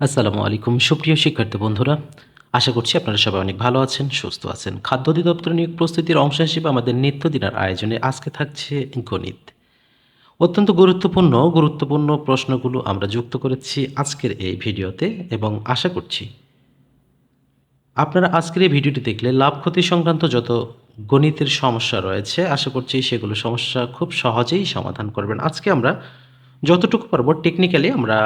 আসসালামু আলাইকুম। সুপ্রিয় শিক্ষার্থী বন্ধুরা, আশা করছি আপনারা সবাই অনেক ভালো আছেন, সুস্থ আছেন। খাদ্য অধিদপ্তর নিয়োগ প্রস্তুতির অংশ হিসেবে আমাদের নিত্যদিনের আয়োজনে আজকে থাকছে গণিত। অত্যন্ত গুরুত্বপূর্ণ গুরুত্বপূর্ণ প্রশ্নগুলো আমরা যুক্ত করেছি আজকের এই ভিডিওতে এবং আশা করছি আপনারা আজকের এই ভিডিওটি দেখলে লাভ ক্ষতি সংক্রান্ত যত গণিতের সমস্যা রয়েছে, আশা করছি সেগুলো সমস্যা খুব সহজেই সমাধান করবেন। আজকে আমরা যতটুকু পারব টেকনিক্যালি আমরা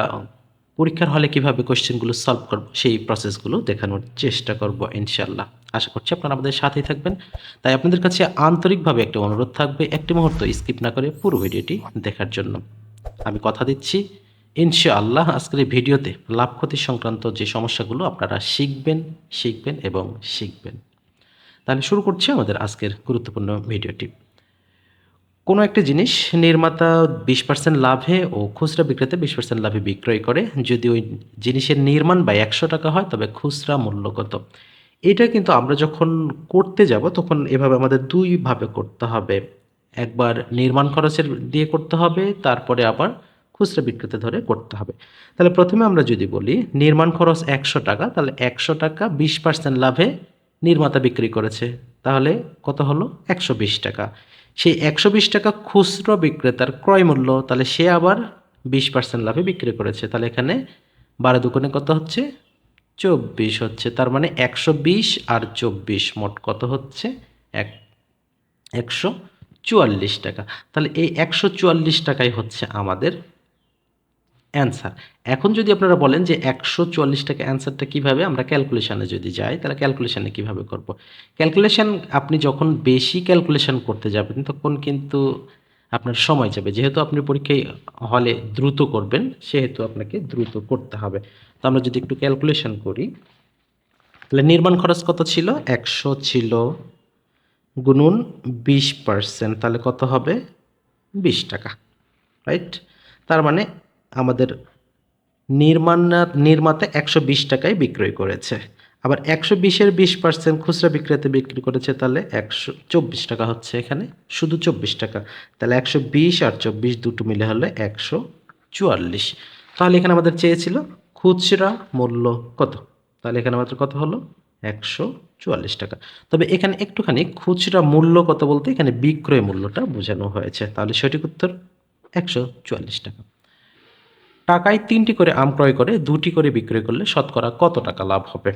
পরীক্ষার হলে কীভাবে কোশ্চেনগুলো সলভ করব, সেই প্রসেসগুলো দেখানোর চেষ্টা করব ইনশাল্লাহ আশা করছি আপনারা আমাদের সাথেই থাকবেন। তাই আপনাদের কাছে আন্তরিকভাবে একটা অনুরোধ থাকবে, একটি মুহূর্ত স্কিপ না করে পুরো ভিডিওটি দেখার জন্য। আমি কথা দিচ্ছি, ইনশাআল্লাহ আজকের এই ভিডিওতে লাভ ক্ষতি সংক্রান্ত যে সমস্যাগুলো আপনারা শিখবেন শিখবেন এবং শিখবেন। তাহলে শুরু করছি আমাদের আজকের গুরুত্বপূর্ণ ভিডিওটি। কোনো একটা জিনিস নির্মাতা বিশ পার্সেন্ট লাভে ও খুচরা বিক্রেতা বিশ পার্সেন্ট লাভে বিক্রয় করে, যদি ওই জিনিসের নির্মাণ বা একশো টাকা হয়, তবে খুচরা মূল্য কত? এটা কিন্তু আমরা যখন করতে যাব, তখন এভাবে আমাদের দুইভাবে করতে হবে। একবার নির্মাণ খরচের দিয়ে করতে হবে, তারপরে আবার খুচরা বিক্রেতা ধরে করতে হবে। তাহলে প্রথমে আমরা যদি বলি, নির্মাণ খরচ একশো টাকা, তাহলে একশো টাকা বিশ পার্সেন্ট লাভে নির্মাতা বিক্রি করেছে। তাহলে কত হলো? একশো বিশ টাকা। সেই একশো বিশ টাকা খুচরো বিক্রেতার ক্রয় মূল্য, তাহলে সে আবার বিশ পার্সেন্ট লাভে বিক্রি করেছে। তাহলে এখানে বারো দোকানে কত হচ্ছে? চব্বিশ হচ্ছে। তার মানে একশো বিশ আর চব্বিশ মোট কত হচ্ছে? এক, একশো চুয়াল্লিশ টাকা। তাহলে এই একশো চুয়াল্লিশ টাকাই হচ্ছে আমাদের অ্যান্সার এখন যদি আপনারা বলেন যে একশো চুয়াল্লিশ টাকা অ্যান্সারটা কীভাবে, আমরা ক্যালকুলেশানে যদি যাই, তাহলে ক্যালকুলেশানে কীভাবে করব? ক্যালকুলেশান আপনি যখন বেশি ক্যালকুলেশান করতে যাবেন, তখন কিন্তু আপনার সময় যাবে। যেহেতু আপনি পরীক্ষায় হলে দ্রুত করবেন, সেহেতু আপনাকে দ্রুত করতে হবে। তো আমরা যদি একটু ক্যালকুলেশান করি, তাহলে নির্মাণ খরচ কত ছিল? একশো ছিল গুনুন বিশ পার্সেন্ট তাহলে কত হবে? বিশ টাকা রাইট তার মানে আমাদের নির্মাণ, নির্মাতা একশো বিশ টাকায় বিক্রয় করেছে। আবার একশো বিশের বিশ পার্সেন্ট খুচরা বিক্রেতা বিক্রি করেছে, তাহলে একশো চব্বিশ টাকা হচ্ছে এখানে, শুধু চব্বিশ টাকা। তাহলে একশো বিশ আর চব্বিশ দুটো মিলে হলে একশো চুয়াল্লিশ। তাহলে এখানে আমাদের চেয়েছিল খুচরা মূল্য কত? তাহলে এখানে আমাদের কত হলো? একশো চুয়াল্লিশ টাকা। তবে এখানে একটুখানি খুচরা মূল্য কত বলতে এখানে বিক্রয় মূল্যটা বোঝানো হয়েছে। তাহলে সঠিক উত্তর একশো চুয়াল্লিশ টাকা। টাকায় তিনটি করে আম ক্রয় করে দুটি করে বিক্রয় করলে শতকরা কত টাকা লাভ হবে?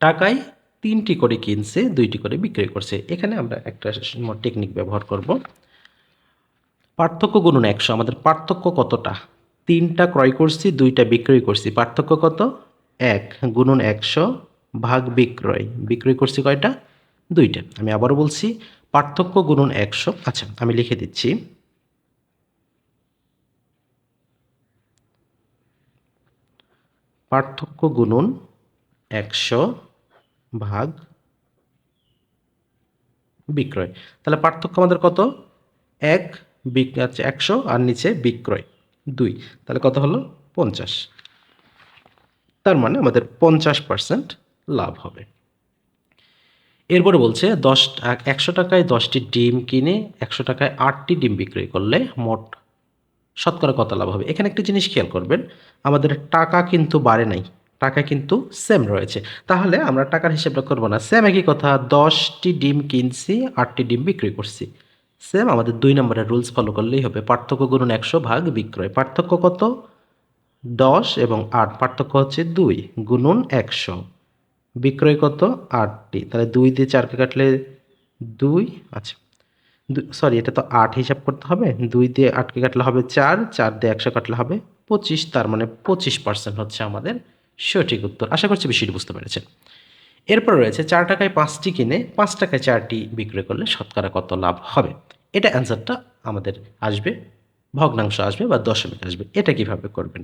টাকায় তিনটি করে কিনছে, দুইটি করে বিক্রয় করছে। এখানে আমরা একটা টেকনিক ব্যবহার করব। পার্থক্য গুণন একশো। আমাদের পার্থক্য কতটা? তিনটা ক্রয় করছি, দুইটা বিক্রয় করছি। পার্থক্য কত? এক গুণন একশো ভাগ বিক্রয়। বিক্রয় করছি কয়টা? দুইটা। আমি আবারও বলছি, পার্থক্য গুণন একশো। আচ্ছা আমি লিখে দিচ্ছি। পার্থক্য গুণন একশো ভাগ বিক্রয়। তাহলে পার্থক্য আমাদের কত? এক বিক আচ্ছা একশো আর নিচে বিক্রয়, দুই। তাহলে কত হলো? পঞ্চাশ। তার মানে আমাদের পঞ্চাশ পার্সেন্ট লাভ হবে। এরপরে বলছে, দশ একশো টাকায় দশটি ডিম কিনে একশো টাকায় আটটি ডিম বিক্রয় করলে মোট শতকরা কত লাভ হবে? এখানে একটা জিনিস খেয়াল করবেন, আমাদের টাকা কিন্তু বাড়ে নাই, টাকা কিন্তু সেম রয়েছে। তাহলে আমরা টাকার হিসেবটা করব না সেম একই কথা, দশটি ডিম কিনছি, আটটি ডিম বিক্রি করছি। সেম আমাদের দুই নম্বরের রুলস ফলো করলেই হবে, পার্থক্য গুণন একশো ভাগ বিক্রয়। পার্থক্য কত? দশ এবং আট, পার্থক্য হচ্ছে দুই, গুণন একশো। বিক্রয় কত? আটটি। তাহলে দুই দিয়ে চারকে কাটলে দুই আচ্ছা। সরি এটা তো আট হিসাব করতে হবে। দুই দিয়ে আটকে কাটলে হবে চার চার দিয়ে একশো কাটলে হবে পঁচিশ, তার মানে পঁচিশ পার্সেন্ট হচ্ছে আমাদের সঠিক উত্তর। আশা করছি বিষয়টি বুঝতে পেরেছেন। এরপর রয়েছে চার টাকায় পাঁচটি কিনে পাঁচ টাকায় চারটি বিক্রয় করলে শতকরা কত লাভ হবে? এটা অ্যান্সারটা আমাদের আসবে, ভগ্নাংশ আসবে বা দশমিক আসবে। এটা কীভাবে করবেন?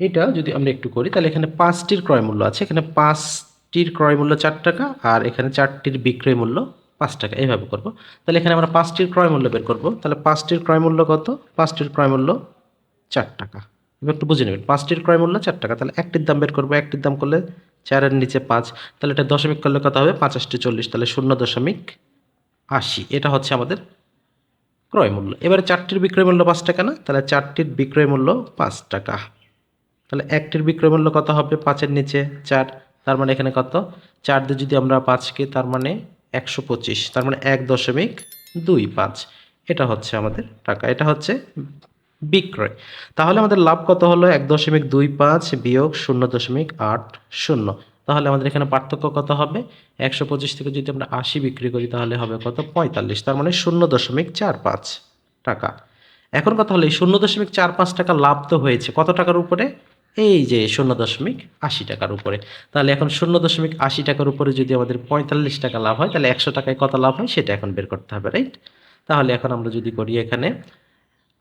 এটা যদি আমরা একটু করি, তাহলে এখানে পাঁচটির ক্রয় মূল্য আছে। এখানে পাঁচটির ক্রয় মূল্য চার টাকা আর এখানে চারটির বিক্রয় মূল্য পাঁচ টাকা, এইভাবে করব। তাহলে এখানে আমরা পাঁচটির ক্রয় মূল্য বের করব। তাহলে পাঁচটির ক্রয় মূল্য কত? পাঁচটির ক্রয় মূল্য চার টাকা। এবার একটু বুঝে নেবেন, পাঁচটির ক্রয় মূল্য চার টাকা। তাহলে একটির দাম বের করব, একটির দাম করলে চারের নিচে পাঁচ। তাহলে এটা দশমিক করলে কত হবে? পাঁচাশটি চল্লিশ, তাহলে শূন্য দশমিক আশি। এটা হচ্ছে আমাদের ক্রয় মূল্য। এবারে চারটির বিক্রয় মূল্য পাঁচ টাকা না? তাহলে চারটির বিক্রয় মূল্য পাঁচ টাকা। তাহলে একটির বিক্রয় মূল্য কত হবে? পাঁচের নিচে চার। তার মানে এখানে কত? চার দিয়ে যদি আমরা পাঁচকে, তার মানে একশো পঁচিশ, তার মানে এক দশমিক দুই পাঁচ। এটা হচ্ছে আমাদের টাকা, এটা হচ্ছে বিক্রয়। তাহলে আমাদের লাভ কত হলো? এক দশমিক দুই পাঁচ বিয়োগ শূন্য দশমিক আট শূন্য। তাহলে আমাদের এখানে পার্থক্য কত হবে? একশো পঁচিশ থেকে যদি আমরা আশি বিক্রি করি, তাহলে হবে কত? পঁয়তাল্লিশ, তার মানে শূন্য দশমিক চার পাঁচ টাকা। এখন কথা হলো, এই শূন্য দশমিক চার পাঁচ টাকা লাভ তো হয়েছে। কত টাকার উপরে? এই যে শূন্য দশমিক আশি টাকার উপরে। তাহলে এখন শূন্য দশমিক আশি টাকার উপরে যদি আমাদের পঁয়তাল্লিশ টাকা লাভ হয়, তাহলে একশো টাকায় কত লাভ হয় সেটা এখন বের করতে হবে রাইট তাহলে এখন আমরা যদি করি এখানে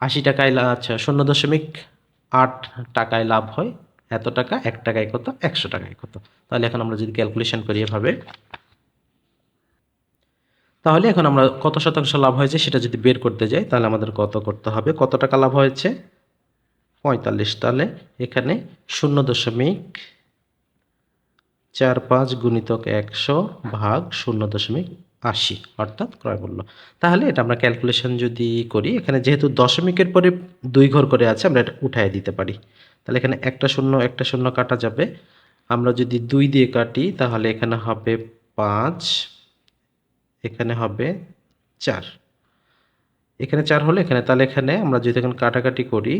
আশি টাকায় আচ্ছা শূন্য দশমিক আট টাকায় লাভ হয়, এত টাকা, এক টাকায় কত, একশো টাকায় কত? তাহলে এখন আমরা যদি ক্যালকুলেশন করি এভাবে, তাহলে এখন আমরা কত শতাংশ লাভ হয়েছে সেটা যদি বের করতে যাই, তাহলে আমাদের কত করতে হবে? কত টাকা লাভ হয়েছে? পঁয়তাল্লিশ তাহলে এখানে শূন্য দশমিক চার পাঁচ গুণিতক একশো ভাগ শূন্য দশমিক আশি অর্থাৎ ক্রয় মূল্য। তাহলে এটা আমরা ক্যালকুলেশন যদি করি, এখানে যেহেতু দশমিকের পরে দুই ঘর করে আছে, আমরা এটা উঠায় দিতে পারি। তাহলে এখানে একটা শূন্য একটা শূন্য কাটা যাবে। আমরা যদি দুই দিয়ে কাটি, তাহলে এখানে হবে পাঁচ, এখানে হবে চার। এখানে চার হলে এখানে, তাহলে এখানে আমরা যদি এখন কাটাকাটি করি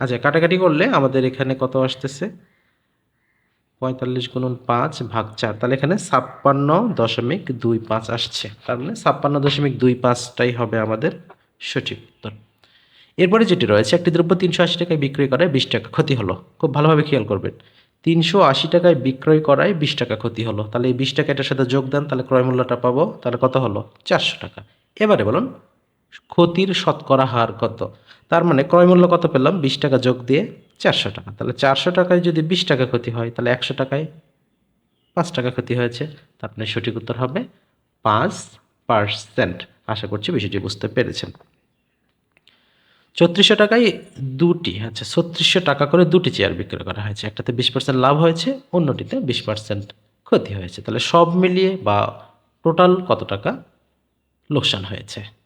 আচ্ছা কাটাকাটি করলে আমাদের এখানে কত আসতেছে? পঁয়তাল্লিশ গুণন পাঁচ ভাগ চার, তাহলে এখানে ছাপ্পান্ন দশমিক দুই পাঁচ আসছে। তার মানে ছাপ্পান্ন দশমিক দুই পাঁচটাই হবে আমাদের সঠিক উত্তর। এরপরে যেটি রয়েছে, একটি দ্রব্য তিনশো আশি টাকায় বিক্রয় করায় বিশ টাকা ক্ষতি হলো। খুব ভালোভাবে খেয়াল করবেন, তিনশো আশি টাকায় বিক্রয় করায় বিশ টাকা ক্ষতি হলো। তাহলে এই বিশ টাকা এটার সাথে যোগ দেন, তাহলে ক্রয় মূল্যটা পাবো, তাহলে কত হলো? চারশো টাকা। এবারে বলুন ক্ষতির শতকরা হার কত? তার মানে ক্রয় মূল্য কত পেলাম? বিশ টাকা যোগ দিয়ে চারশো টাকা। তাহলে চারশো টাকায় যদি বিশ টাকা ক্ষতি হয়, তাহলে একশো টাকায় পাঁচ টাকা ক্ষতি হয়েছে। তার মানে সঠিক উত্তর হবে পাঁচ পার্সেন্ট। আশা করছি বিষয়টি বুঝতে পেরেছেন। ছত্রিশশো টাকায় দুটি আচ্ছা ছত্রিশশো টাকা করে দুটি চেয়ার বিক্রয় করা হয়েছে। একটাতে বিশ পার্সেন্ট লাভ হয়েছে, অন্যটিতে বিশ পার্সেন্ট ক্ষতি হয়েছে। তাহলে সব মিলিয়ে বা টোটাল কত টাকা লোকসান হয়েছে?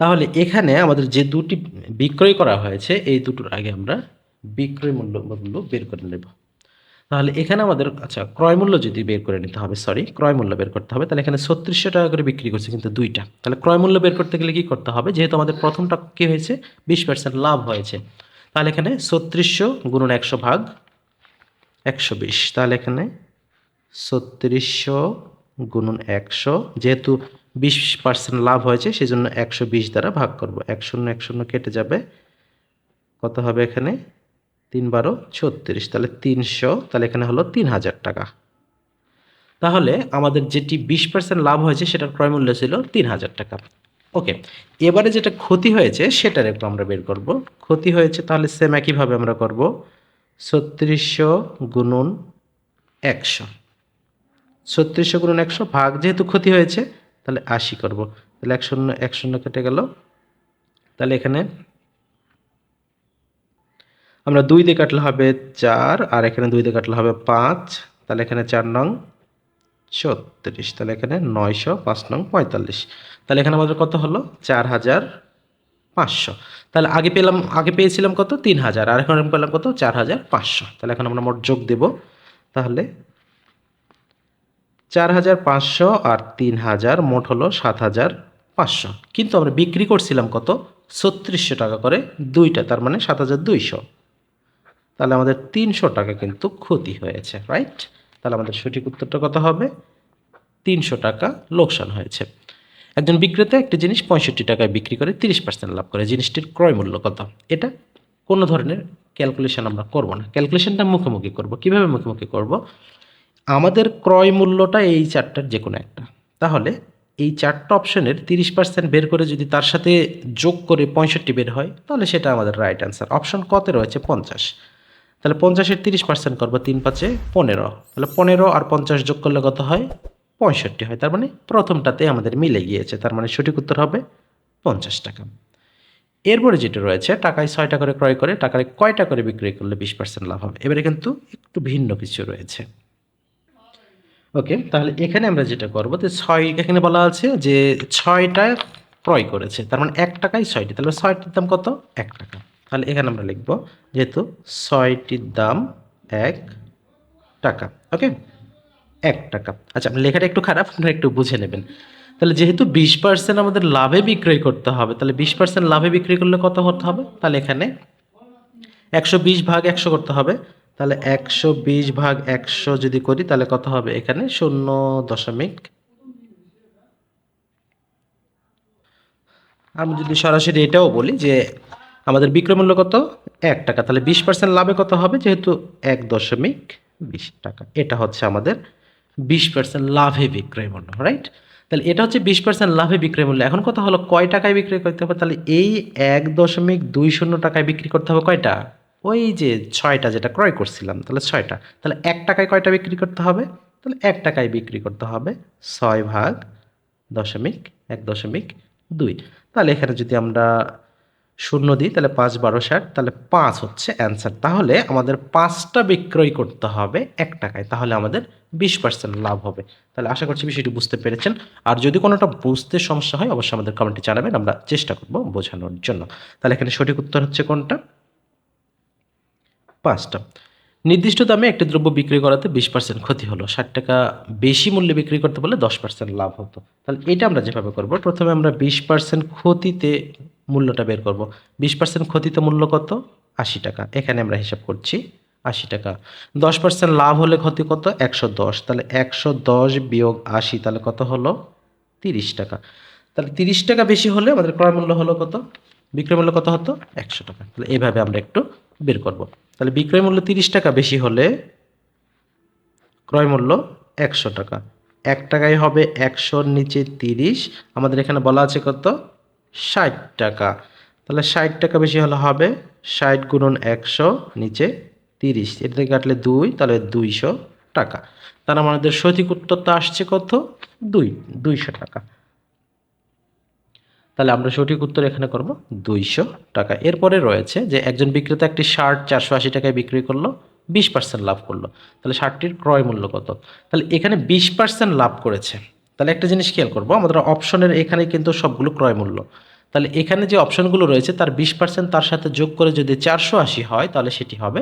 তাহলে এখানে আমাদের যে দুটি বিক্রয় করা হয়েছে, এই দুটোর আগে আমরা বিক্রয় মূল্য মূল্য বের করে নেব। তাহলে এখানে আমাদের আচ্ছা ক্রয় মূল্য যদি বের করে নিতে হবে সরি ক্রয় মূল্য বের করতে হবে, তাহলে এখানে ছত্রিশশো টাকা করে বিক্রি করছে কিন্তু দুইটা। তাহলে ক্রয় মূল্য বের করতে গেলে কি করতে হবে? যেহেতু আমাদের প্রথমটা কী হয়েছে? বিশ পার্সেন্ট লাভ হয়েছে। তাহলে এখানে ছত্রিশশো গুণন একশো ভাগ একশো বিশ। তাহলে এখানে ছত্রিশশো গুণন একশো, যেহেতু বিশ পার্সেন্ট লাভ হয়েছে সেই জন্য একশো বিশ দ্বারা ভাগ করব। এক শূন্য এক শূন্য কেটে যাবে। কত হবে এখানে? তিন বারো ছত্রিশ। তাহলে তিনশো, তাহলে এখানে হলো তিন হাজার টাকা। তাহলে আমাদের যেটি বিশ পার্সেন্ট লাভ হয়েছে, সেটার ক্রয় মূল্য ছিল তিন হাজার টাকা। ওকে, এবারে যেটা ক্ষতি হয়েছে, সেটার একটু আমরা বের করব। ক্ষতি হয়েছে, তাহলে সেম একইভাবে আমরা করব। ছত্রিশশো গুণন একশো। ছত্রিশশো গুণন একশো ভাগ যেহেতু ক্ষতি হয়েছে তাহলে আশি করব। তাহলে এক শূন্য এক শূন্য কেটে গেল। তাহলে এখানে আমরা দুই দিয়ে কাটলে হবে চার, আর এখানে দুই দিয়ে কাটলে হবে পাঁচ। তাহলে এখানে চার নং ছত্রিশ, তাহলে এখানে নয়শো পাঁচ নং পঁয়তাল্লিশ। তাহলে এখানে আমাদের কত হলো? চার হাজার পাঁচশো। তাহলে আগে পেলাম, আগে পেয়েছিলাম কত? তিন হাজার। আর এখন পেলাম কত? চার হাজার পাঁচশো। তাহলে এখন আমরা মোট যোগ দেব। তাহলে চার হাজার পাঁচশো আর তিন হাজার, মোট হলো সাত হাজার পাঁচশো। কিন্তু আমরা বিক্রি করছিলাম কত? ছত্রিশশো টাকা করে দুইটা, তার মানে সাত হাজার দুইশো। তাহলে আমাদের তিনশো টাকা কিন্তু ক্ষতি হয়েছে রাইট তাহলে আমাদের সঠিক উত্তরটা কত হবে? তিনশো টাকা লোকসান হয়েছে। একজন বিক্রেতা একটি জিনিস পঁয়ষট্টি টাকায় বিক্রি করে তিরিশ পার্সেন্ট লাভ করে। জিনিসটির ক্রয় মূল্য কত? এটা কোনো ধরনের ক্যালকুলেশন আমরা করব না। ক্যালকুলেশনটা মুখোমুখি করব। কীভাবে মুখোমুখি করব? আমাদের ক্রয় মূল্যটা এই চারটার যে কোনো একটা। তাহলে এই চারটা অপশনের তিরিশ পার্সেন্ট বের করে যদি তার সাথে যোগ করে পঁয়ষট্টি বের হয়, তাহলে সেটা আমাদের রাইট অ্যান্সার অপশন কত রয়েছে পঞ্চাশ। তাহলে পঞ্চাশের তিরিশ পার্সেন্ট করব তিন পাঁচে পনেরো। তাহলে পনেরো আর পঞ্চাশ যোগ করলে কত হয়? পঁয়ষট্টি হয়। তার মানে প্রথমটাতে আমাদের মিলে গিয়েছে। তার মানে সঠিক উত্তর হবে পঞ্চাশ টাকা। এরপরে যেটা রয়েছে, টাকায় ছয়টা করে ক্রয় করে, টাকায় কয়টা করে বিক্রি করলে বিশ পার্সেন্ট লাভ হবে? এবারে কিন্তু একটু ভিন্ন কিছু রয়েছে। ওকে তাহলে এখানে আমরা যেটা করব যে ছয়, এখানে বলা আছে যে ছয়টা ক্রয় করেছে, তার মানে এক টাকায় ছয়টি, তাহলে ছয়টির দাম কত? এক টাকা। তাহলে এখানে আমরা লিখব যেহেতু ছয়টির দাম এক টাকা ওকে এক টাকা। আচ্ছা লেখাটা একটু খারাপ, আপনারা একটু বুঝে নেবেন। তাহলে যেহেতু বিশ পার্সেন্ট আমাদের লাভে বিক্রয় করতে হবে, তাহলে বিশ পার্সেন্ট লাভে বিক্রি করলে কত হতে হবে? তাহলে এখানে একশো বিশ ভাগ একশো করতে হবে। তাহলে একশো বিশ ভাগ একশো যদি করি, তাহলে কত হবে? এখানে শূন্য দশমিক। আমি যদি সরাসরি এটাও বলি যে আমাদের বিক্রয় মূল্য কত? এক টাকা। তাহলে বিশ পার্সেন্ট লাভে কত হবে? যেহেতু এক দশমিক বিশ টাকা। এটা হচ্ছে আমাদের বিশ পার্সেন্ট লাভে বিক্রয় মূল্য রাইট তাহলে এটা হচ্ছে বিশ পার্সেন্ট লাভে বিক্রয় মূল্য। এখন কথা হলো কয় টাকায় বিক্রয় করতে হবে? তাহলে এই এক দশমিক দুই শূন্য টাকায় বিক্রি করতে হবে কয়টা? ওই যে ছয়টা যেটা ক্রয় করছিলাম, তাহলে ছয়টা। তাহলে এক টাকায় কয়টা বিক্রি করতে হবে? তাহলে এক টাকায় বিক্রি করতে হবে ছয় ভাগ দশমিক এক দশমিক দুই। তাহলে এখানে যদি আমরা শূন্য দিই, তাহলে পাঁচ বারো ষাট, তাহলে পাঁচ হচ্ছে অ্যান্সার। তাহলে আমাদের পাঁচটা বিক্রয় করতে হবে এক টাকায়, তাহলে আমাদের বিশ পার্সেন্ট লাভ হবে। তাহলে আশা করছি বিষয়টি বুঝতে পেরেছেন। আর যদি কোনোটা বুঝতে সমস্যা হয়, অবশ্যই আমাদের কমেন্টে জানাবেন, আমরা চেষ্টা করব বোঝানোর জন্য। তাহলে এখানে সঠিক উত্তর হচ্ছে কোনটা? পাঁচটা। নির্দিষ্ট দামে একটি দ্রব্য বিক্রি করাতে বিশ পার্সেন্ট ক্ষতি হলো। ষাট টাকা বেশি মূল্যে বিক্রি করতে বলে দশ পার্সেন্ট লাভ হতো। তাহলে এটা আমরা যেভাবে করব, প্রথমে আমরা বিশ পার্সেন্ট ক্ষতিতে মূল্যটা বের করব। বিশ পার্সেন্ট ক্ষতিতে মূল্য কত? আশি টাকা। এখানে আমরা হিসাব করছি আশি টাকা। দশ পার্সেন্ট লাভ হলে ক্ষতি কত? একশো দশ। তাহলে একশো দশ বিয়োগ আশি, তাহলে কত হলো? তিরিশ টাকা। তাহলে তিরিশ টাকা বেশি হলে আমাদের ক্রয় মূল্য হলো কত? বিক্রয় মূল্য কত হতো? একশো টাকা। তাহলে এইভাবে আমরা একটু বের করব। তাহলে বিক্রয় মূল্য তিরিশ টাকা, বেশি হলে ক্রয় মূল্য একশো টাকা। এক টাকায় হবে একশোর নিচে তিরিশ। আমাদের এখানে বলা আছে কত? ষাট টাকা। তাহলে ষাট টাকা বেশি হলে হবে ষাট গুণন একশো, নিচে তিরিশ। এটা থেকে কাটলে দুই, তাহলে দুইশো টাকা। তার আমাদের সঠিক উত্তরটা আসছে কত? দুই, দুইশো টাকা। তাহলে আমরা সঠিক উত্তর এখানে করব দুইশো টাকা। এরপরে রয়েছে যে একজন বিক্রেতা একটি শার্ট চারশো আশি টাকায় বিক্রি করল, বিশ পার্সেন্ট লাভ করল। তাহলে শার্টটির ক্রয় মূল্য কত? তাহলে এখানে বিশ পার্সেন্ট লাভ করেছে। তাহলে একটা জিনিস খেয়াল করব, আমাদের অপশনের এখানে কিন্তু সবগুলো ক্রয় মূল্য। তাহলে এখানে যে অপশনগুলো রয়েছে, তার বিশ পার্সেন্ট তার সাথে যোগ করে যদি চারশো আশি হয়, তাহলে সেটি হবে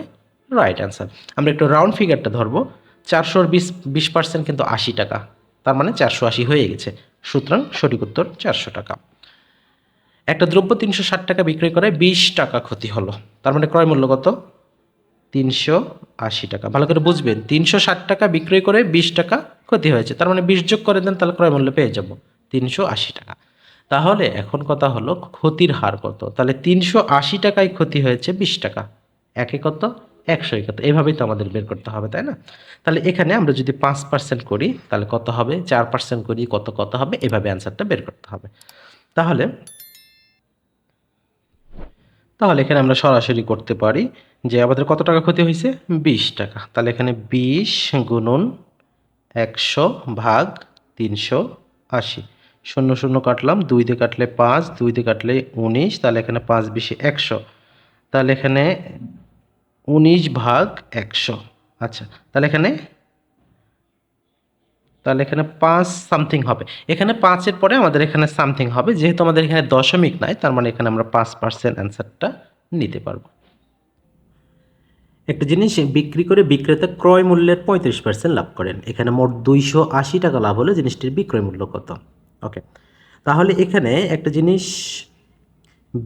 রাইট অ্যান্সার আমরা একটু রাউন্ড ফিগারটা ধরবো, চারশোর বিশ বিশ পার্সেন্ট কিন্তু আশি টাকা, তার মানে চারশো আশি হয়ে গেছে। সুতরাং সঠিক উত্তর চারশো টাকা। একটা দ্রব্য তিনশো ষাট টাকা বিক্রয় করে বিশ টাকা ক্ষতি হলো। তার মানে ক্রয় মূল্য কত? তিনশো আশি টাকা। ভালো করে বুঝবেন, তিনশো ষাট টাকা বিক্রয় করে বিশ টাকা ক্ষতি হয়েছে। তার মানে বিশ যোগ করে দেন, তাহলে ক্রয় মূল্য পেয়ে যাব। তিনশো আশি টাকা। তাহলে এখন কথা হলো ক্ষতির হার কত? তাহলে তিনশো আশি টাকায় ক্ষতি হয়েছে বিশ টাকা। একে কত? একশো কত। এভাবেই তো আমাদের বের করতে হবে, তাই না? তাহলে এখানে আমরা যদি পাঁচ পার্সেন্ট করি, তাহলে কত হবে? চার পার্সেন্ট করি, কত কত হবে? এভাবে অ্যান্সারটা বের করতে হবে। তাহলে তাহলে এখানে আমরা সরাসরি করতে পারি যে আমাদের কত টাকা ক্ষতি হয়েছে? বিশ টাকা। তাহলে এখানে বিশ গুণন একশো ভাগ তিনশো আশি। শূন্য শূন্য কাটলাম, দুই দিয়ে কাটলে পাঁচ, দুই দিয়ে কাটলে উনিশ, তাহলে এখানে পাঁচ বিশে একশো। তাহলে এখানে উনিশ ভাগ একশো। আচ্ছা তাহলে এখানে তাহলে এখানে পাঁচ সামথিং হবে। এখানে পাঁচের পরে আমাদের এখানে সামথিং হবে, যেহেতু আমাদের এখানে দশমিক নাই, তার মানে এখানে আমরা পাঁচ পার্সেন্ট অ্যান্সারটা নিতে পারব। একটা জিনিস, বিক্রি করে বিক্রেতা ক্রয় মূল্যের পঁয়ত্রিশ পার্সেন্ট লাভ করেন। এখানে মোট দুইশো আশি টাকা লাভ হলে জিনিসটির বিক্রয় মূল্য কত? ওকে তাহলে এখানে একটা জিনিস,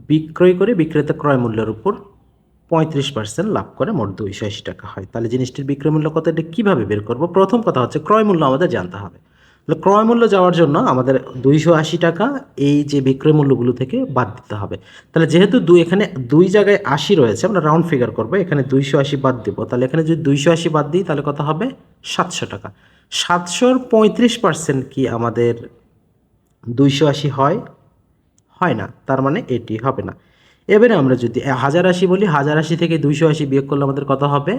বিক্রয় করে বিক্রেতা ক্রয় মূল্যের উপর পঁয়ত্রিশ পার্সেন্ট লাভ করে মোট দুইশো আশি টাকা হয়। তাহলে জিনিসটির বিক্রয় মূল্য কত? এটা কীভাবে বের করব? প্রথম কথা হচ্ছে ক্রয় মূল্য আমাদের জানতে হবে। তাহলে ক্রয় মূল্য যাওয়ার জন্য আমাদের দুইশো আশি টাকা এই যে বিক্রয় মূল্যগুলো থেকে বাদ দিতে হবে। তাহলে যেহেতু দুই, এখানে দুই জায়গায় আশি রয়েছে, আমরা রাউন্ড ফিগার করব, এখানে দুইশো আশি বাদ দেবো। তাহলে এখানে যদি দুইশো আশি বাদ দিই, তাহলে কত হবে? সাতশো টাকা। সাতশোর পঁয়ত্রিশ পার্সেন্ট কি আমাদের দুইশো আশি হয়? হয় না। তার মানে এটি হবে না। এবারে আমরা যদি হাজার আশি বলি, হাজার আশি থেকে দুইশো আশি বিয়োগ করলে আমাদের কত হবে?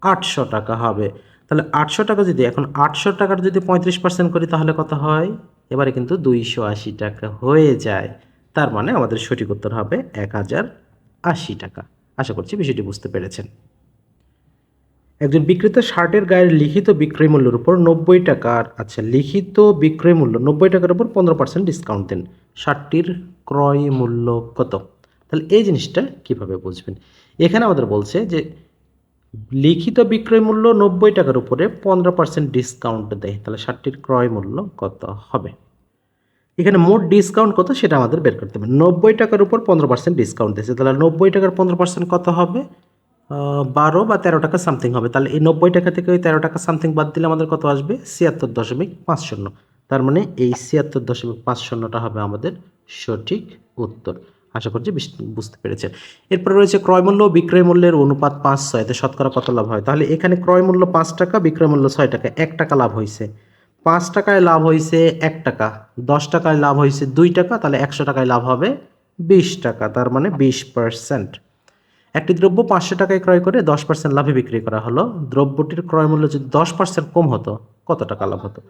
আটশো টাকা হবে। তাহলে আটশো টাকা যদি, এখন আটশো টাকার যদি পঁয়ত্রিশ পার্সেন্ট করি তাহলে কত হয়? এবারে কিন্তু দুইশো আশি টাকা হয়ে যায়। তার মানে আমাদের সঠিক উত্তর হবে এক হাজার আশি টাকা। আশা করছি বিষয়টি বুঝতে পেরেছেন। একজন বিক্রেতা শার্টের গায়ের লিখিত বিক্রয় মূল্যের উপর নব্বই টাকার আচ্ছা লিখিত বিক্রয় মূল্য নব্বই টাকার উপর পনেরো পার্সেন্ট ডিসকাউন্ট দেন। শার্টটির ক্রয় মূল্য কত? তাহলে এই জিনিসটা কীভাবে বুঝবেন? এখানে আমাদের বলছে যে লিখিত বিক্রয় মূল্য নব্বই টাকার উপরে পনেরো পার্সেন্ট ডিসকাউন্ট দেয়। তাহলে শার্টটির ক্রয় মূল্য কত হবে? এখানে মোট ডিসকাউন্ট কত সেটা আমাদের বের করতে হবে। নব্বই টাকার উপর পনেরো পার্সেন্ট ডিসকাউন্ট দিয়েছে। তাহলে নব্বই টাকার পনেরো পার্সেন্ট কত হবে? বারো বা তেরো টাকা সামথিং হবে। তাহলে এই নব্বই টাকা থেকে ওই তেরো টাকা সামথিং বাদ দিলে আমাদের কত আসবে? ছিয়াত্তর দশমিক পাঁচ শূন্য। তার মানে এই ছিয়াত্তর দশমিক পাঁচ শূন্যটা হবে আমাদের সঠিক উত্তর। আশা করছি বুঝতে পেরেছেন। এরপরে রয়েছে ক্রয় মূল্য, বিক্রয় মূল্যের অনুপাত পাঁচ ছয়তে শতকরা কত লাভ হয়? তাহলে এখানে ক্রয় মূল্য পাঁচ টাকা, বিক্রয় মূল্য ছয় টাকা, এক টাকা লাভ হয়েছে পাঁচ টাকায় লাভ হয়েছে এক টাকা, দশ টাকায় লাভ হয়েছে দুই টাকা, তাহলে একশো টাকায় লাভ হবে বিশ টাকা, তার মানে বিশ পার্সেন্ট। একটি দ্রব্য পাঁচশো টাকায় ক্রয় করে দশ পার্সেন্ট লাভে বিক্রি করা হলো। দ্রব্যটির ক্রয় মূল্য যদি দশ পার্সেন্ট কম হতো, কত টাকা লাভ হতো?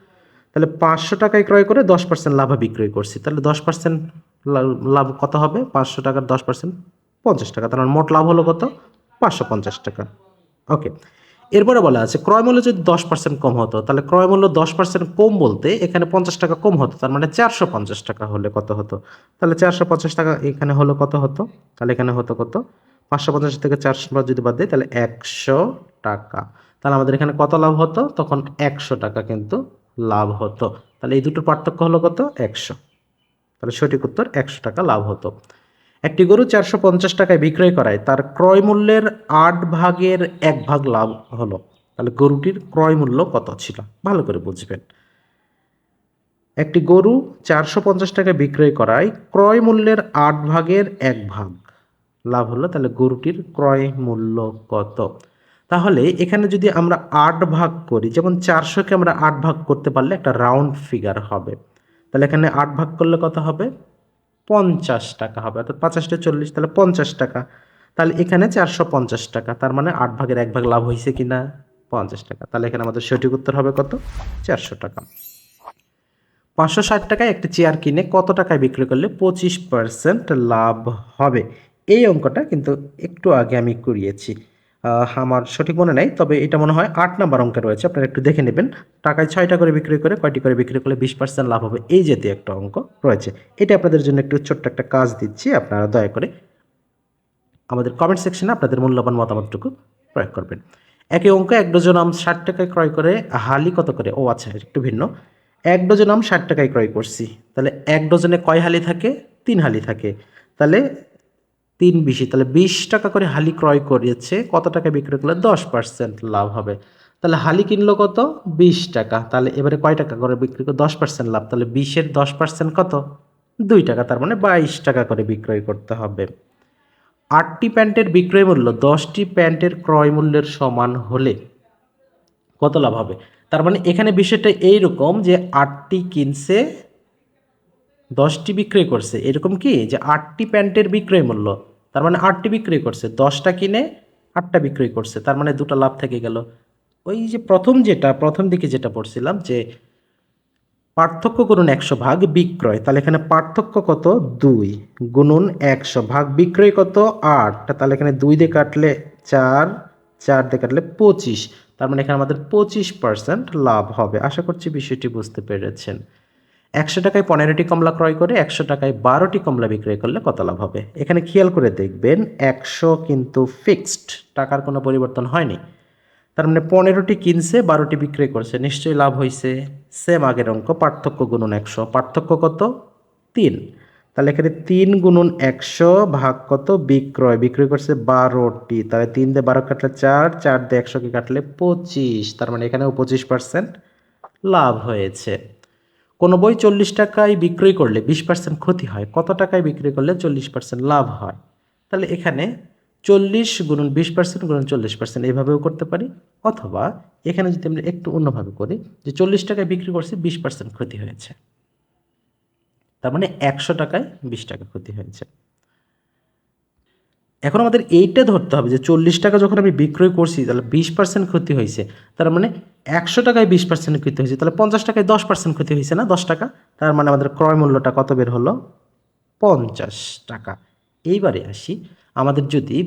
তাহলে পাঁচশো টাকায় ক্রয় করে দশ পার্সেন্ট লাভে বিক্রয় করছি। তাহলে দশ পার্সেন্ট লাভ কত হবে? পাঁচশো টাকার দশ পার্সেন্ট পঞ্চাশ টাকা। তার মোট লাভ হলো কত? পাঁচশো পঞ্চাশ টাকা। ওকে এরপরে বলা আছে, ক্রয় মূল্য যদি দশ পার্সেন্ট কম হতো, তাহলে ক্রয় মূল্য দশ পার্সেন্ট কম বলতে এখানে পঞ্চাশ টাকা কম হতো, তার মানে চারশো পঞ্চাশ টাকা হলে কত হতো? তাহলে চারশো পঞ্চাশ টাকা এখানে হলো কত হতো? তাহলে এখানে হতো কত? পাঁচশো পঞ্চাশ থেকে চারশো যদি বাদ দিই, তাহলে একশো টাকা। তাহলে আমাদের এখানে কত লাভ হতো? তখন একশো টাকা কিন্তু লাভ হতো। তাহলে এই দুটোর পার্থক্য হলো কত? একশো। তাহলে সঠিক উত্তর একশো টাকা লাভ হতো। একটি গরু চারশো পঞ্চাশ টাকায় বিক্রয় করায়, তার ক্রয় মূল্যের আট ভাগের এক ভাগ লাভ হলো। তাহলে গরুটির ক্রয় মূল্য কত ছিল? ভালো করে বুঝবেন। একটি গরু চারশো পঞ্চাশ টাকায় বিক্রয় করায়, ক্রয় মূল্যের আট ভাগের এক ভাগ লাভ হলো, তাহলে গরুটির ক্রয় মূল্য কত? তাহলে এখানে যদি আমরা আট ভাগ করি, যেমন চারশোকে আমরা আট ভাগ করতে পারলে একটা রাউন্ড ফিগার হবে। তাহলে এখানে আট ভাগ করলে কত হবে? পঞ্চাশ টাকা হবে। অর্থাৎ পঞ্চাশটা চল্লিশ, তাহলে পঞ্চাশ টাকা। তাহলে এখানে চারশো পঞ্চাশ টাকা। তার মানে আট ভাগের এক ভাগ লাভ হয়েছে কি না পঞ্চাশ টাকা। তাহলে এখানে আমাদের সঠিক উত্তর হবে কত? চারশো টাকা। পাঁচশো ষাট টাকায় একটি চেয়ার কিনে কত টাকায় বিক্রি করলে পঁচিশ পার্সেন্ট লাভ হবে? এই অঙ্কটা কিন্তু একটু আগে আমি করিয়েছি। আমার সঠিক মনে নাই, তবে এটা মনে হয় আট নাম্বার অঙ্কে রয়েছে, আপনারা একটু দেখে নেবেন। টাকায় ছয়টা করে বিক্রি করে, কয়টি করে বিক্রি করলে বিশ পার্সেন্ট লাভ হবে, এই জাতীয় একটা অঙ্ক রয়েছে। এটা আপনাদের জন্য একটু ছোট্ট একটা কাজ দিচ্ছি, আপনারা দয়া করে আমাদের কমেন্ট সেকশনে আপনাদের মূল্যবান মতামতটুকু প্রয়োগ করবেন। একই অঙ্ক এক ডজন আম ষাট টাকায় ক্রয় করে, হালি কত করে? ও আচ্ছা একটু ভিন্ন। এক ডজন আম ষাট টাকায় ক্রয় করছি, তাহলে এক ডজনে কয় হালি থাকে? তিন হালি থাকে। তাহলে তিন বিশি, তাহলে বিশ টাকা করে হালি ক্রয় করেছে, কত টাকা বিক্রি করলে দশ পার্সেন্ট লাভ হবে? তাহলে হালি কিনলো কত? বিশ টাকা, তাহলে এবারে কয় টাকা করে বিক্রি করে, দশ পার্সেন্ট লাভ, তাহলে বিশের দশ পার্সেন্ট কত? দুই টাকা, তার মানে বাইশ টাকা করে বিক্রয় করতে হবে। আটটি প্যান্টের বিক্রয় মূল্য, দশটি প্যান্টের ক্রয় মূল্যের সমান হলে কত লাভ হবে? তার মানে এখানে বিষয়টা এইরকম যে আটটি কিনছে, দশটি বিক্রয় করছে, এরকম কি? যে আটটি প্যান্টের বিক্রয় মূল্য তার মানে আটটি বিক্রয় করছে, দশটা কিনে আটটা বিক্রয় করছে, তার মানে দুটো লাভ থেকে গেল। ওই যে প্রথম যেটা, প্রথম দিকে যেটা পড়ছিলাম যে পার্থক্য করুন একশো ভাগ বিক্রয়, তাহলে এখানে পার্থক্য কত? দুই। গুণুন একশো ভাগ বিক্রয় কত? আট। তাহলে এখানে দুই দিয়ে কাটলে চার চার দিয়ে কাটলে পঁচিশ। তার মানে এখানে আমাদের পঁচিশ পার্সেন্ট লাভ হবে। আশা করছি বিষয়টি বুঝতে পেরেছেন। একশো টাকায় পনেরোটি কমলা ক্রয় করে একশো টাকায় বারোটি কমলা বিক্রয় করলে কত লাভ হবে? এখানে খেয়াল করে দেখবেন একশো কিন্তু ফিক্সড টাকার কোনো পরিবর্তন হয়নি। তার মানে পনেরোটি কিনছে, বারোটি বিক্রয় করছে, নিশ্চয়ই লাভ হয়েছে সেম আগের অঙ্ক, পার্থক্য গুণন একশো। পার্থক্য কত? তিন। তাহলে এখানে তিন গুণন একশো ভাগ কত? বিক্রয়। বিক্রয় করছে বারোটি। তাহলে তিন দিয়ে বারো কাটলে চার চার দিয়ে একশোকে কাটলে পঁচিশ। তার মানে এখানেও পঁচিশ পার্সেন্ট লাভ হয়েছে। কোনো বই চল্লিশ টাকায় বিক্রয় করলে বিশ পার্সেন্ট ক্ষতি হয়, কত টাকায় বিক্রি করলে চল্লিশ পার্সেন্ট লাভ হয়? তাহলে এখানে চল্লিশ গুণন বিশ পার্সেন্ট গুণন চল্লিশ পার্সেন্ট এইভাবেও করতে পারি, অথবা এখানে যদি আমরা একটু অন্যভাবে করি, যে চল্লিশ টাকায় বিক্রি করছি, বিশ পার্সেন্ট ক্ষতি হয়েছে। তার মানে একশো টাকায় বিশ টাকা ক্ষতি হয়েছে। এখন আমাদের এইটা ধরতে হবে যে চল্লিশ টাকা যখন আমি বিক্রয় করছি, তাহলে বিশ পার্সেন্ট ক্ষতি হয়েছে। তার মানে একশো টাকায় বিশ পার্সেন্ট ক্ষতি হয়েছে, তাহলে পঞ্চাশ টাকায় দশ পার্সেন্ট ক্ষতি হয়েছে না দশ টাকা? তার মানে আমাদের ক্রয় মূল্যটা কত বের হলো? পঞ্চাশ টাকা। এইবারে আসি, আমাদের যদি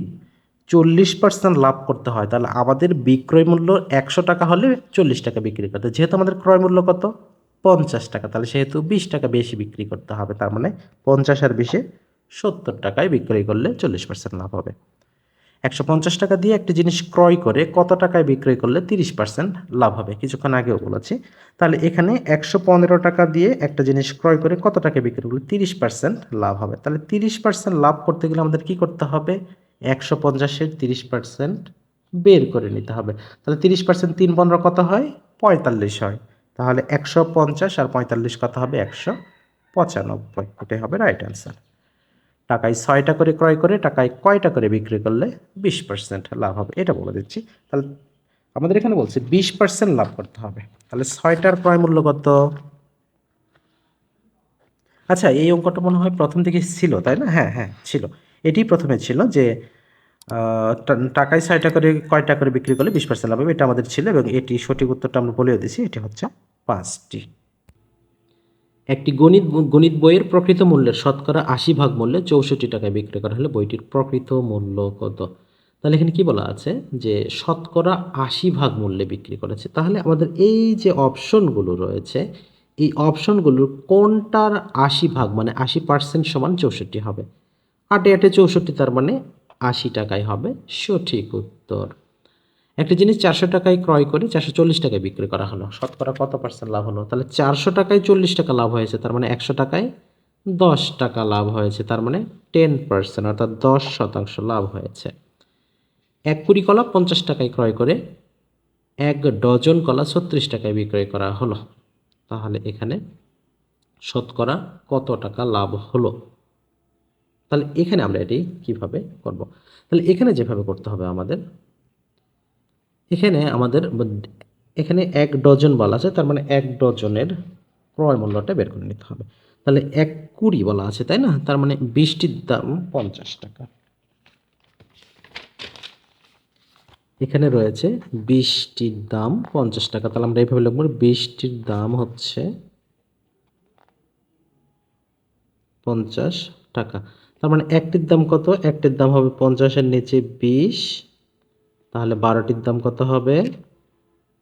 চল্লিশ পার্সেন্ট লাভ করতে হয়, তাহলে আমাদের বিক্রয় মূল্য একশো টাকা হলে চল্লিশ টাকা বিক্রি করতে। যেহেতু আমাদের ক্রয় মূল্য কত? পঞ্চাশ টাকা। তাহলে সেহেতু বিশ টাকা বেশি বিক্রি করতে হবে, তার মানে পঞ্চাশ আর বিশে সত্তর টাকায় বিক্রয় করলে চল্লিশ পার্সেন্ট লাভ হবে। একশো পঞ্চাশ টাকা দিয়ে একটা জিনিস ক্রয় করে কত টাকায় বিক্রয় করলে তিরিশ পার্সেন্ট লাভ হবে? কিছুক্ষণ আগেও বলেছি। তাহলে এখানে একশো পনেরো টাকা দিয়ে একটা জিনিস ক্রয় করে কত টাকায় বিক্রয় করলে তিরিশ পার্সেন্ট লাভ হবে? তাহলে তিরিশ পার্সেন্ট লাভ করতে গেলে আমাদের কি করতে হবে? একশো পঞ্চাশের তিরিশ পার্সেন্ট বের করে নিতে হবে। তাহলে তিরিশ পার্সেন্ট তিন পনেরো কত হয়? পঁয়তাল্লিশ হয়। তাহলে একশো পঞ্চাশ আর পঁয়তাল্লিশ কত হবে? একশো পঁচানব্বই। এটাই হবে রাইট অ্যান্সার টাকায় ছয়টা করে ক্রয় করে, টাকায় কয়টা করে বিক্রি করলে বিশ পার্সেন্ট লাভ হবে? এটা বলে দিচ্ছি। তাহলে আমাদের এখানে বলছে বিশ পার্সেন্ট লাভ করতে হবে। তাহলে ছয়টার ক্রয় মূল্য কত? আচ্ছা এই অঙ্কটা মনে হয় প্রথম থেকে ছিল, তাই না? হ্যাঁ হ্যাঁ ছিল। এটি প্রথমে ছিল যে টাকায় ছয়টা করে, কয়টা করে বিক্রি করলে বিশ পার্সেন্ট লাভ হবে, এটা আমাদের ছিল এবং এটি সঠিক উত্তরটা আমরা বলেও দিয়েছি, এটি হচ্ছে পাঁচটি। একটি গণিত গণিত বইয়ের প্রকৃত মূল্যের শতকরা আশি ভাগ মূল্যে চৌষট্টি টাকায় বিক্রি করা হলে বইটির প্রকৃত মূল্য কত? তাহলে এখানে কি বলা আছে? যে শতকরা আশি ভাগ মূল্যে বিক্রি করেছে। তাহলে আমাদের এই যে অপশনগুলো রয়েছে, এই অপশনগুলোর কোনটার আশি ভাগ মানে আশি পার্সেন্ট সমান চৌষট্টি হবে? আটে আটে চৌষট্টি তার মানে আশি টাকায় হবে। সঠিক উত্তর। একটা জিনিস চারশো টাকায় ক্রয় করে চারশো চল্লিশ টাকায় বিক্রি করা হলো। শতকরা কত পার্সেন্ট লাভ হলো? তাহলে চারশো টাকায় চল্লিশ টাকা লাভ হয়েছে, তার মানে একশো টাকায় দশ টাকা লাভ হয়েছে, তার মানে টেন পার্সেন্ট অর্থাৎ দশ শতাংশ লাভ হয়েছে। এক কুড়ি কলা পঞ্চাশ টাকায় ক্রয় করে এক ডজন কলা ছত্রিশ টাকায় বিক্রয় করা হলো। তাহলে এখানে শতকরা কত টাকা লাভ হলো? তাহলে এখানে আমরা এটি কীভাবে করব? তাহলে এখানে যেভাবে করতে হবে আমাদের এখানে আমাদের এখানে এক ডজন বলা আছে, তার মানে এক ডজনের ক্রয় মূল্যটা বের করে নিতে হবে। তাহলে এক কুড়ি বলা আছে, তাই না? তার মানে বিশটির দাম পঞ্চাশ টাকা। এখানে রয়েছে বিশটির দাম পঞ্চাশ টাকা। তাহলে আমরা এইভাবে লিখব বিশটির দাম হচ্ছে পঞ্চাশ টাকা। তার মানে একটির দাম কত? একটির দাম হবে পঞ্চাশের নিচে বিশ তাহলে বারোটির দাম কত হবে?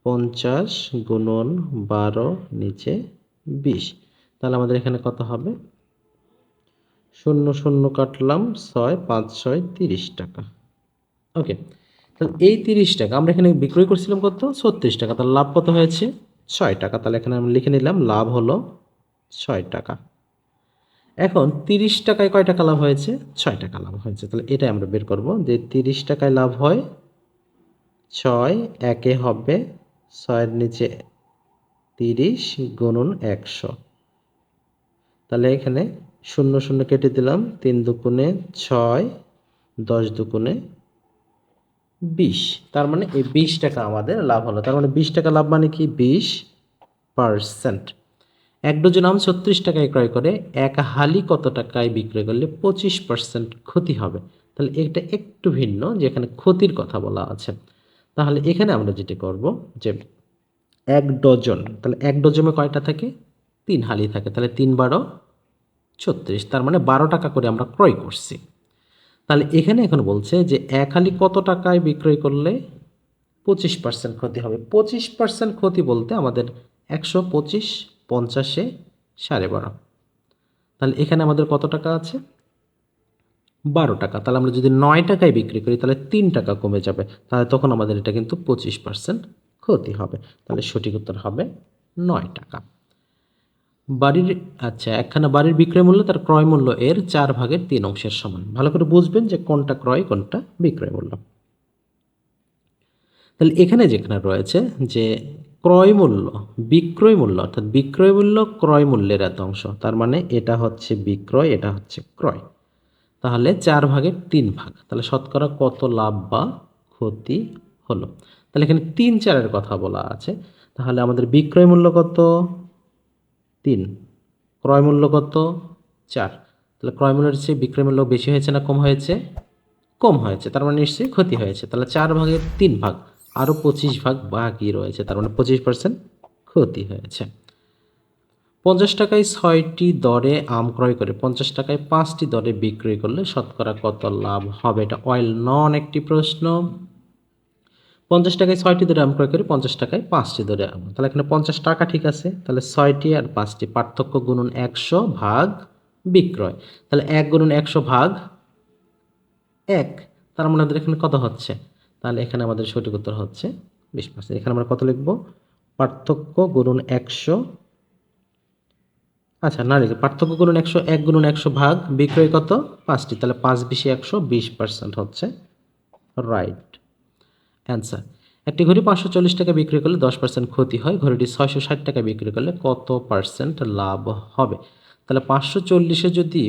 পঞ্চাশ গুণন বারো নিচে বিশ। তাহলে আমাদের এখানে কত হবে? শূন্য শূন্য কাটলাম ছয়, পাঁচ, ছয়, তিরিশ টাকা। ওকে তাহলে এই তিরিশ টাকা আমরা এখানে বিক্রয় করছিলাম কত? ছত্রিশ টাকা। তাহলে লাভ কত হয়েছে? ছয় টাকা। তাহলে এখানে আমি লিখে নিলাম, লাভ হলো ছয় টাকা। এখন তিরিশ টাকায় কয় টাকা লাভ হয়েছে? ছয় টাকা লাভ হয়েছে। তাহলে এটাই আমরা বের করব যে তিরিশ টাকায় লাভ হয় ছয় একে হবে ছয়ের নিচে তিরিশ গুণন একশো। তাহলে এখানে শূন্য শূন্য কেটে দিলাম, তিন দুগুণে ছয়, দশ দুগুণে বিশ। তার মানে এই বিশ টাকা আমাদের লাভ হলো। তার মানে বিশ টাকা লাভ মানে কি? বিশ পার্সেন্ট। এক ডজন আম ছত্রিশ টাকায় ক্রয় করে এক হালি কত টাকায় বিক্রয় করলে পঁচিশ পার্সেন্ট ক্ষতি হবে? তাহলে এটা একটু ভিন্ন, যেখানে ক্ষতির কথা বলা আছে। তাহলে এখানে আমরা যেটা করব যে এক ডজন, তাহলে এক ডজনে কয়টা থাকে? তিন হালি থাকে, তাহলে তিন বারো ছত্রিশ, তার মানে বারো টাকা করে আমরা ক্রয় করছি। তাহলে এখানে এখন বলছে যে এক হালি কত টাকায় বিক্রয় করলে? পঁচিশ পার্সেন্ট ক্ষতি হবে। পঁচিশ পার্সেন্ট ক্ষতি বলতে আমাদের একশো পঁচিশ পঞ্চাশে সাড়ে বারো। তাহলে এখানে আমাদের কত টাকা আছে? বারো টাকা। তাহলে আমরা যদি নয় টাকায় বিক্রি করি, তাহলে তিন টাকা কমে যাবে। তাহলে তখন আমাদের এটা কিন্তু পঁচিশ পার্সেন্ট ক্ষতি হবে। তাহলে সঠিক উত্তর হবে নয় টাকা। বাড়ির আচ্ছা একখানা বাড়ির বিক্রয় মূল্য তার ক্রয় মূল্য এর চার ভাগের তিন অংশের সমান। ভালো করে বুঝবেন যে কোনটা ক্রয়, কোনটা বিক্রয় মূল্য। তাহলে এখানে যেখানে রয়েছে যে ক্রয় মূল্য, বিক্রয় মূল্য, অর্থাৎ বিক্রয় মূল্য ক্রয় মূল্যের এত অংশ, তার মানে এটা হচ্ছে বিক্রয়, এটা হচ্ছে ক্রয়। তাহলে চার ভাগের তিন ভাগ। তাহলে শতকরা কত লাভ বা ক্ষতি হলো? তাহলে এখানে তিন চারের কথা বলা আছে। তাহলে আমাদের বিক্রয় মূল্য কত? তিন। ক্রয় মূল্য কত? চার। তাহলে ক্রয় মূল্যের চেয়ে বিক্রয় মূল্য বেশি হয়েছে না কম হয়েছে? কম হয়েছে, তার মানে নিশ্চয়ই ক্ষতি হয়েছে। তাহলে চার ভাগের তিন ভাগ আরও পঁচিশ ভাগ বাকি রয়েছে, তার মানে পঁচিশ পার্সেন্ট ক্ষতি হয়েছে। পঞ্চাশ টাকায় ছয়টি দরে আম ক্রয় করে পঞ্চাশ টাকায় পাঁচটি দরে বিক্রয় করলে শতকরা কত লাভ হবে? এটা অয়েল নন একটি প্রশ্ন। পঞ্চাশ টাকায় ছয়টি দরে আম ক্রয় করে পঞ্চাশ টাকায় পাঁচটি দরে আম। তাহলে এখানে পঞ্চাশ টাকা ঠিক আছে। তাহলে ছয়টি আর পাঁচটি, পার্থক্য গুণন একশো ভাগ বিক্রয়। তাহলে এক গুণন একশো ভাগ এক, তার মানে আমাদের এখানে কত হচ্ছে? তাহলে এখানে আমাদের সঠিক উত্তর হচ্ছে বিশ পার্সেন্ট এখানে আমরা কত লিখব? পার্থক্য গুণন একশো আচ্ছা না লিখে পার্থক্য গুণন একশো এক গুণন একশো ভাগ, বিক্রয় কত? পাঁচটি, তাহলে পাঁচ বিশে একশো বিশ পার্সেন্ট হচ্ছে। রাইট অ্যান্সার একটি ঘড়ি পাঁচশো চল্লিশ টাকা বিক্রি করলে দশ পার্সেন্ট ক্ষতি হয়, ঘড়িটি ছয়শো ষাট টাকা বিক্রি করলে কত পার্সেন্ট লাভ হবে? তাহলে পাঁচশো চল্লিশে যদি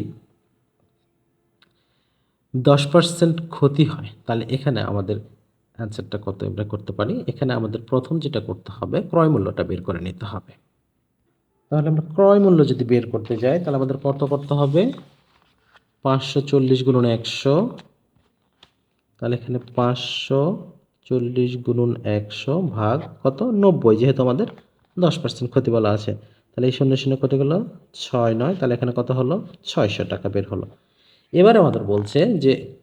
দশ পার্সেন্ট ক্ষতি হয়, তাহলে এখানে আমাদের অ্যান্সারটা কত আমরা করতে পারি? এখানে আমাদের প্রথম যেটা করতে হবে, ক্রয় মূল্যটা বের করে নিতে হবে। তাহলে আমরা ক্রয় মূল্য যদি বের করতে যাই, তাহলে আমাদের কত করতে হবে? পাঁচশো চল্লিশ গুণন একশো। তাহলে এখানে পাঁচশো চল্লিশ গুণন একশো ভাগ কত? নব্বই, যেহেতু আমাদের দশ পার্সেন্ট ক্ষতি বলা আছে। তাহলে এই শূন্য শূন্য কত গেলো? ছয় নয়। তাহলে এখানে কত হলো? ছয়শো টাকা বের হলো। এবারে আমাদের বলছে যে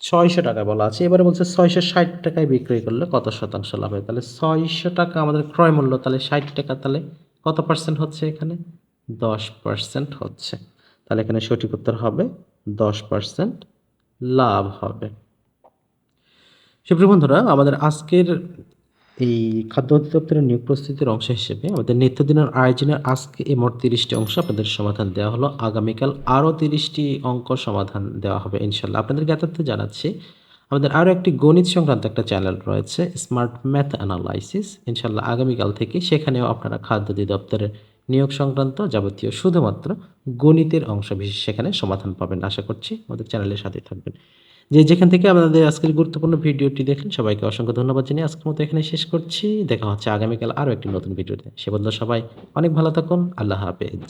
ছয়শো টাকা বলা আছে। এবারে বলছে ছয়শো ষাট টাকায় বিক্রয় করলে কত শতাংশ লাভ হয়? তাহলে ছয়শো টাকা আমাদের ক্রয় মূল্য, তাহলে ষাট টাকা, তাহলে কত পার্সেন্ট হচ্ছে এখানে? দশ পার্সেন্ট হচ্ছে। তাহলে এখানে সঠিক উত্তর হবে দশ পার্সেন্ট লাভ হবে। সুপ্রিয় বন্ধুরা, আমাদের আজকের এই খাদ্য অধিদপ্তরের নিয়োগ প্রস্তুতির অংশ হিসেবে আমাদের নিত্যদিনের আয়োজনের আজকে এই মোট তিরিশটি অংশ আপনাদের সমাধান দেওয়া হলো। আগামীকাল আরও তিরিশটি অঙ্ক সমাধান দেওয়া হবে ইনশাল্লাহ আপনাদের জ্ঞাতার্থে জানাচ্ছি আমাদের আরও একটি গণিত সংক্রান্ত একটা চ্যানেল রয়েছে স্মার্ট ম্যাথ অ্যানালাইসিস ইনশাল্লাহ আগামীকাল থেকে সেখানেও আপনারা খাদ্য অধিদপ্তরের নিয়োগ সংক্রান্ত যাবতীয় শুধুমাত্র গণিতের অংশ বিশেষ সেখানে সমাধান পাবেন আশা করছি। আমাদের চ্যানেলের সাথে থাকবেন। যে যেখান থেকে আপনাদের আজকের গুরুত্বপূর্ণ ভিডিওটি দেখলেন সবাইকে অসংখ্য ধন্যবাদ জানিয়ে আজকের মতো এখানে শেষ করছি। দেখা হচ্ছে আগামীকাল আরও একটি নতুন ভিডিওতে। সে বলল সবাই অনেক ভালো থাকুন। আল্লাহ হাফেজ।